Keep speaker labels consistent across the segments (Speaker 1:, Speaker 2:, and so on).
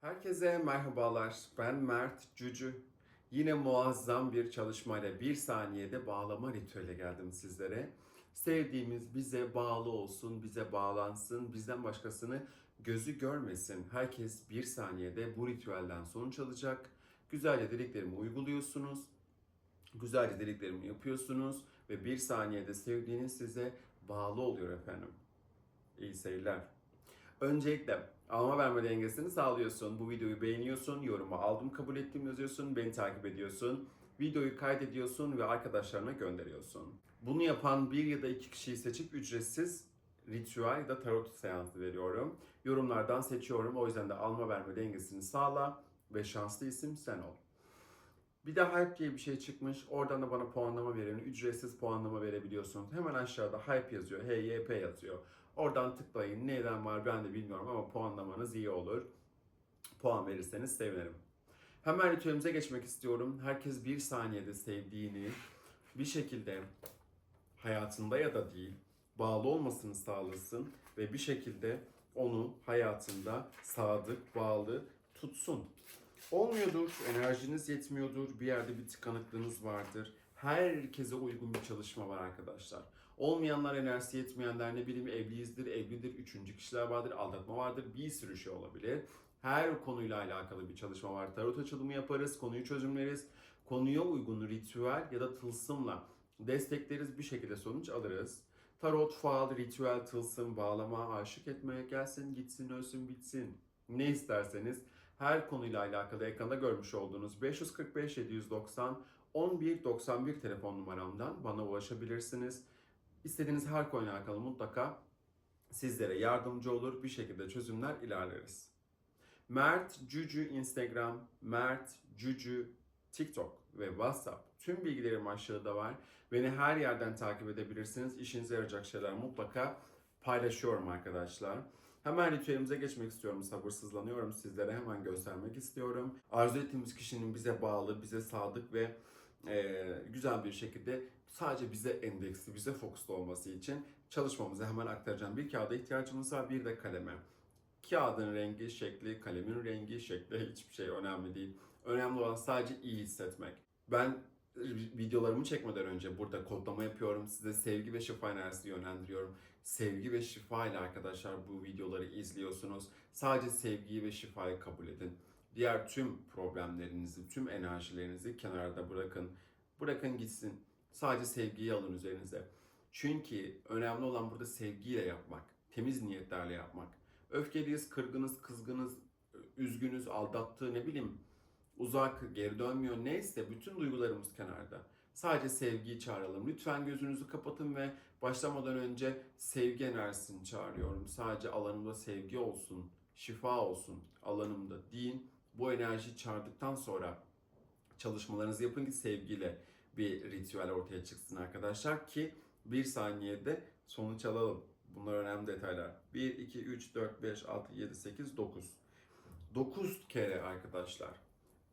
Speaker 1: Herkese merhabalar. Ben Mert Cücü. Yine muazzam bir çalışmayla bir saniyede bağlama ritüeli geldim sizlere. Sevdiğimiz bize bağlı olsun, bize bağlansın, bizden başkasını gözü görmesin. Herkes bir saniyede bu ritüelden sonuç alacak. Güzelce dediklerimi uyguluyorsunuz. Güzelce dediklerimi yapıyorsunuz ve bir saniyede sevdiğiniz size bağlı oluyor efendim. İyi seyirler. Öncelikle alma verme dengesini sağlıyorsun. Bu videoyu beğeniyorsun, yorumu aldım kabul ettim yazıyorsun, beni takip ediyorsun. Videoyu kaydediyorsun ve arkadaşlarına gönderiyorsun. Bunu yapan bir ya da iki kişiyi seçip ücretsiz ritüel ya da tarot seansı veriyorum. Yorumlardan seçiyorum. O yüzden de alma verme dengesini sağla ve şanslı isim sen ol. Bir de Hype diye bir şey çıkmış. Oradan da bana puanlama verin. Ücretsiz puanlama verebiliyorsun. Hemen aşağıda Hype yazıyor. HYP yazıyor. Oradan tıklayın. Neden var ben de bilmiyorum ama puanlamanız iyi olur. Puan verirseniz sevinirim. Hemen ritüelimize geçmek istiyorum. Herkes bir saniyede sevdiğini bir şekilde hayatında ya da değil bağlı olmasını sağlasın ve bir şekilde onu hayatında sadık, bağlı tutsun. Olmuyordur, enerjiniz yetmiyordur, bir yerde bir tıkanıklığınız vardır. Herkese uygun bir çalışma var arkadaşlar. Olmayanlar enerjisi yetmeyenler ne bileyim evliyizdir, evlidir, üçüncü kişiler vardır, aldatma vardır, bir sürü şey olabilir. Her konuyla alakalı bir çalışma var. Tarot açılımı yaparız, konuyu çözümleriz. Konuya uygun ritüel ya da tılsımla destekleriz bir şekilde sonuç alırız. Tarot, faal, ritüel, tılsım, bağlama, aşık etmeye gelsin, gitsin, ölsün, bitsin. Ne isterseniz her konuyla alakalı ekranda görmüş olduğunuz 545 790 11 91 telefon numaramdan bana ulaşabilirsiniz. İstediğiniz her konuyla alakalı mutlaka sizlere yardımcı olur. Bir şekilde çözümler ilerleriz. Mert Cücü Instagram, Mert Cücü TikTok ve WhatsApp. Tüm bilgilerim aşağıda var. Beni her yerden takip edebilirsiniz. İşinize yarayacak şeyler mutlaka paylaşıyorum arkadaşlar. Hemen ritüelimize geçmek istiyorum. Sabırsızlanıyorum. Sizlere hemen göstermek istiyorum. Arzu ettiğimiz kişinin bize bağlı, bize sadık ve e, güzel bir şekilde sadece bize endeksli, bize fokuslu olması için çalışmamızı hemen aktaracağım. Bir kağıda ihtiyacımız var, bir de kaleme. Kağıdın rengi, şekli, kalemin rengi, şekli hiçbir şey önemli değil. Önemli olan sadece iyi hissetmek. Ben videolarımı çekmeden önce burada kodlama yapıyorum. Size sevgi ve şifa enerjisi yönlendiriyorum. Sevgi ve şifa ile arkadaşlar bu videoları izliyorsunuz. Sadece sevgiyi ve şifayı kabul edin. Diğer tüm problemlerinizi, tüm enerjilerinizi kenarda bırakın. Bırakın gitsin. Sadece sevgiyi alın üzerinize. Çünkü önemli olan burada sevgiyle yapmak. Temiz niyetlerle yapmak. Öfkeliyiz, kırgınız, kızgınız, üzgünüz, aldattığı ne bileyim uzak, geri dönmüyor neyse bütün duygularımız kenarda. Sadece sevgiyi çağıralım. Lütfen gözünüzü kapatın ve başlamadan önce sevgi enerjisini çağırıyorum. Sadece alanımda sevgi olsun, şifa olsun alanımda deyin. Bu enerjiyi çağırdıktan sonra çalışmalarınızı yapın ki sevgiyle bir ritüel ortaya çıksın arkadaşlar ki bir saniyede sonuç alalım. Bunlar önemli detaylar. 1, 2, 3, 4, 5, 6, 7, 8, 9. 9 kere arkadaşlar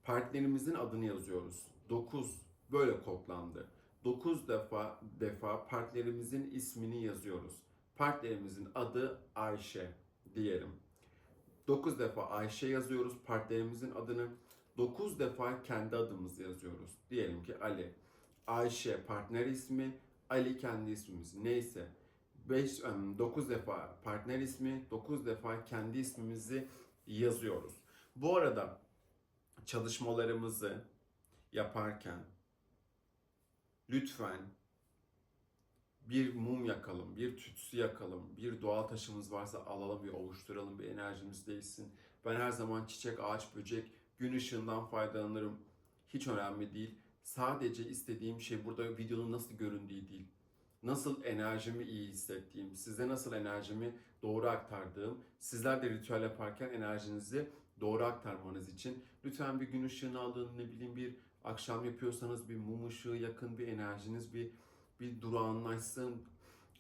Speaker 1: partnerimizin adını yazıyoruz. 9 böyle kodlandı. 9 defa defa partnerimizin ismini yazıyoruz. Partnerimizin adı Ayşe diyelim. 9 defa Ayşe yazıyoruz partnerimizin adını. 9 defa kendi adımızı yazıyoruz. Diyelim ki Ali. Ayşe partner ismi, Ali kendi ismimiz. Neyse. 5 9 defa partner ismi, 9 defa kendi ismimizi yazıyoruz. Bu arada çalışmalarımızı yaparken lütfen bir mum yakalım, bir tütsü yakalım, bir doğal taşımız varsa alalım, bir oluşturalım, bir enerjimiz değilsin. Ben her zaman çiçek, ağaç, böcek, gün ışığından faydalanırım. Hiç önemli değil. Sadece istediğim şey burada videonun nasıl göründüğü değil. Nasıl enerjimi iyi hissettiğim, size nasıl enerjimi doğru aktardığım, sizler de ritüel yaparken enerjinizi doğru aktarmanız için lütfen bir gün ışığını alın, ne bileyim bir akşam yapıyorsanız bir mum ışığı yakın, bir enerjiniz bir bir durağanlaşsın.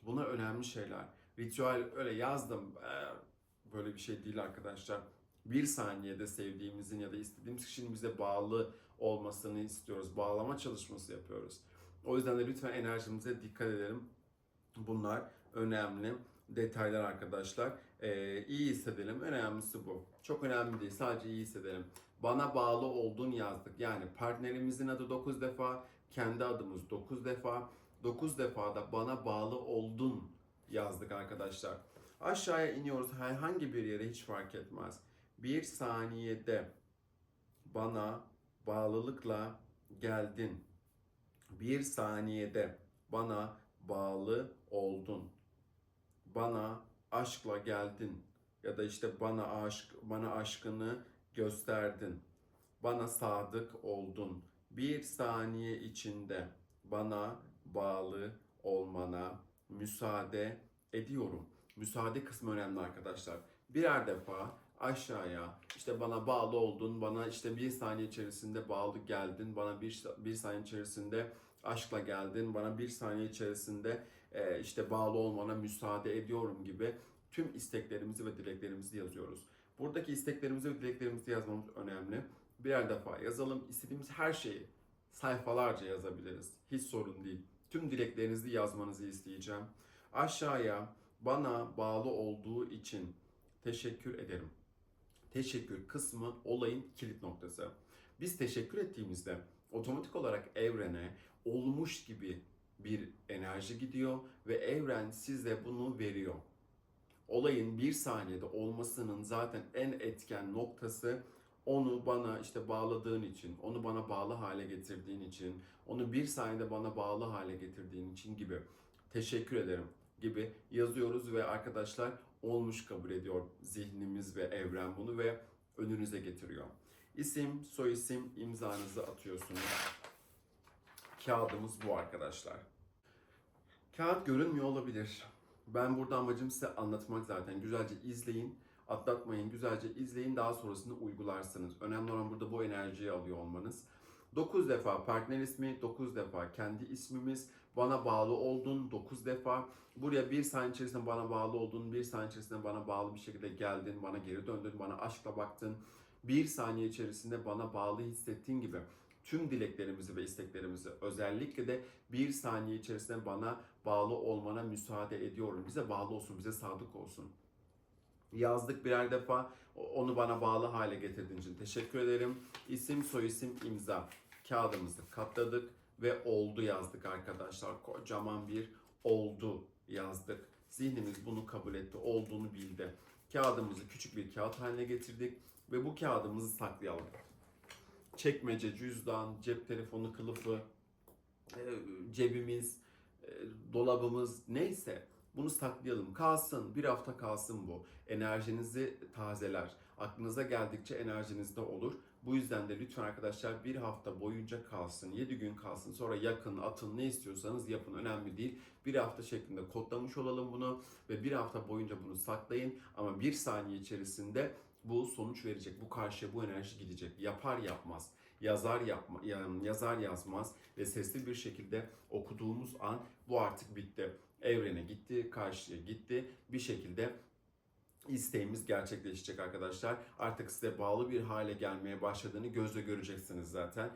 Speaker 1: Bunlar önemli şeyler. Ritüel öyle yazdım. Ee, Böyle bir şey değil arkadaşlar. Bir saniyede sevdiğimizin ya da istediğimiz kişinin bize bağlı olmasını istiyoruz. Bağlama çalışması yapıyoruz. O yüzden de lütfen enerjimize dikkat edelim. Bunlar önemli. detaylar arkadaşlar. Ee, iyi hissedelim. Önemlisi bu. Çok önemli değil. Sadece iyi hissedelim. Bana bağlı oldun yazdık. Yani partnerimizin adı 9 defa, kendi adımız 9 defa. 9 defa da bana bağlı oldun yazdık arkadaşlar. Aşağıya iniyoruz. Herhangi bir yere hiç fark etmez. Bir saniyede bana bağlılıkla geldin. Bir saniyede bana bağlı oldun. Bana aşkla geldin ya da işte bana aşk bana aşkını gösterdin. Bana sadık oldun. Bir saniye içinde bana bağlı olmana müsaade ediyorum. Müsaade kısmı önemli arkadaşlar. Birer defa aşağıya işte bana bağlı oldun, bana işte bir saniye içerisinde bağlı geldin, bana bir, bir saniye içerisinde aşkla geldin, bana bir saniye içerisinde e, işte bağlı olmana müsaade ediyorum gibi tüm isteklerimizi ve dileklerimizi yazıyoruz. Buradaki isteklerimizi ve dileklerimizi yazmamız önemli. Birer defa yazalım. İstediğimiz her şeyi sayfalarca yazabiliriz. Hiç sorun değil. Tüm dileklerinizi yazmanızı isteyeceğim. Aşağıya bana bağlı olduğu için teşekkür ederim. Teşekkür kısmı olayın kilit noktası. Biz teşekkür ettiğimizde otomatik olarak evrene olmuş gibi bir enerji gidiyor ve evren size bunu veriyor. Olayın bir saniyede olmasının zaten en etken noktası onu bana işte bağladığın için, onu bana bağlı hale getirdiğin için, onu bir saniyede bana bağlı hale getirdiğin için gibi teşekkür ederim gibi yazıyoruz ve arkadaşlar olmuş kabul ediyor zihnimiz ve evren bunu ve önünüze getiriyor. İsim, soyisim, imzanızı atıyorsunuz. Kağıdımız bu arkadaşlar. Kağıt görünmüyor olabilir. Ben burada amacım size anlatmak zaten. Güzelce izleyin, atlatmayın. Güzelce izleyin, daha sonrasında uygularsınız. Önemli olan burada bu enerjiyi alıyor olmanız. 9 defa partner ismi, 9 defa kendi ismimiz, bana bağlı oldun 9 defa. Buraya bir saniye içerisinde bana bağlı oldun, bir saniye içerisinde bana bağlı bir şekilde geldin, bana geri döndün, bana aşkla baktın. Bir saniye içerisinde bana bağlı hissettiğin gibi tüm dileklerimizi ve isteklerimizi özellikle de bir saniye içerisinde bana bağlı olmana müsaade ediyorum. Bize bağlı olsun, bize sadık olsun. Yazdık birer defa. Onu bana bağlı hale getirdiğin için teşekkür ederim. İsim, soyisim, imza. Kağıdımızı katladık ve oldu yazdık arkadaşlar. Kocaman bir oldu yazdık. Zihnimiz bunu kabul etti, olduğunu bildi. Kağıdımızı küçük bir kağıt haline getirdik ve bu kağıdımızı saklayalım. Çekmece, cüzdan, cep telefonu kılıfı, e, cebimiz, e, dolabımız neyse bunu saklayalım. Kalsın, bir hafta kalsın bu. Enerjinizi tazeler. Aklınıza geldikçe enerjinizde olur. Bu yüzden de lütfen arkadaşlar bir hafta boyunca kalsın, 7 gün kalsın. Sonra yakın, atın ne istiyorsanız yapın. Önemli değil. Bir hafta şeklinde kodlamış olalım bunu ve bir hafta boyunca bunu saklayın. Ama bir saniye içerisinde bu sonuç verecek. Bu karşıya bu enerji gidecek. Yapar yapmaz yazar yapma, yazar yazmaz ve sesli bir şekilde okuduğumuz an bu artık bitti. Evrene gitti, karşıya gitti. Bir şekilde isteğimiz gerçekleşecek arkadaşlar. Artık size bağlı bir hale gelmeye başladığını gözle göreceksiniz zaten.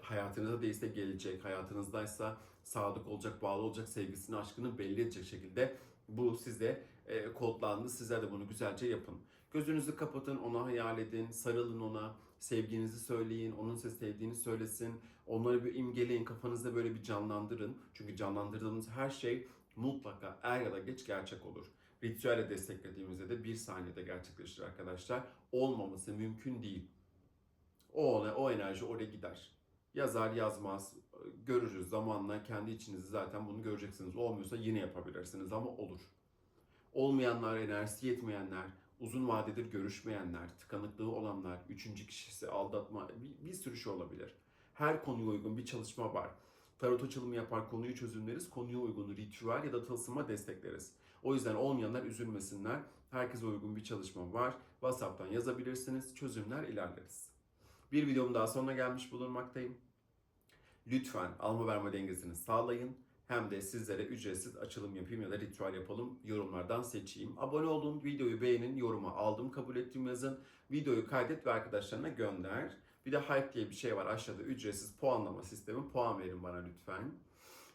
Speaker 1: Hayatınıza değilse gelecek, hayatınızdaysa sadık olacak, bağlı olacak, sevgisini, aşkını belli edecek şekilde bu size e, kodlandı. Sizler de bunu güzelce yapın. Gözünüzü kapatın, onu hayal edin, sarılın ona, sevginizi söyleyin, onun size sevdiğini söylesin. Onları bir imgeleyin, kafanızda böyle bir canlandırın. Çünkü canlandırdığınız her şey mutlaka er ya da geç gerçek olur. Ritüelle desteklediğimizde de bir saniyede gerçekleşir arkadaşlar. Olmaması mümkün değil. O, o enerji oraya gider. Yazar yazmaz, görürüz zamanla kendi içinizde zaten bunu göreceksiniz. Olmuyorsa yine yapabilirsiniz ama olur. Olmayanlar, enerjisi yetmeyenler, uzun vadedir görüşmeyenler, tıkanıklığı olanlar, üçüncü kişisi, aldatma, bir, bir sürü şey olabilir. Her konuya uygun bir çalışma var. Tarot açılımı yapar, konuyu çözümleriz, konuya uygun ritüel ya da tılsıma destekleriz. O yüzden olmayanlar üzülmesinler. Herkese uygun bir çalışma var. WhatsApp'tan yazabilirsiniz, çözümler ilerleriz. Bir videom daha sonuna gelmiş bulunmaktayım. Lütfen alma verme dengesini sağlayın hem de sizlere ücretsiz açılım yapayım ya da ritüel yapalım yorumlardan seçeyim. Abone olun, videoyu beğenin, yoruma aldım kabul ettim yazın. Videoyu kaydet ve arkadaşlarına gönder. Bir de Hype diye bir şey var aşağıda ücretsiz puanlama sistemi. Puan verin bana lütfen.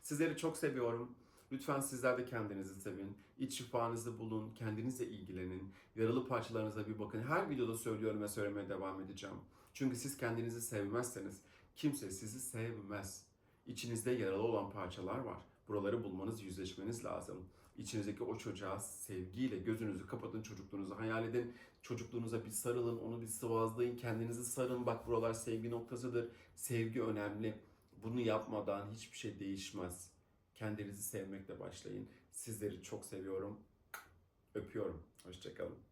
Speaker 1: Sizleri çok seviyorum. Lütfen sizler de kendinizi sevin. İç şifanızı bulun. Kendinizle ilgilenin. Yaralı parçalarınıza bir bakın. Her videoda söylüyorum ve söylemeye devam edeceğim. Çünkü siz kendinizi sevmezseniz kimse sizi sevmez. İçinizde yaralı olan parçalar var. Buraları bulmanız, yüzleşmeniz lazım. İçinizdeki o çocuğa sevgiyle gözünüzü kapatın, çocukluğunuzu hayal edin. Çocukluğunuza bir sarılın, onu bir sıvazlayın, kendinizi sarın. Bak buralar sevgi noktasıdır. Sevgi önemli. Bunu yapmadan hiçbir şey değişmez. Kendinizi sevmekle başlayın. Sizleri çok seviyorum. Öpüyorum. Hoşçakalın.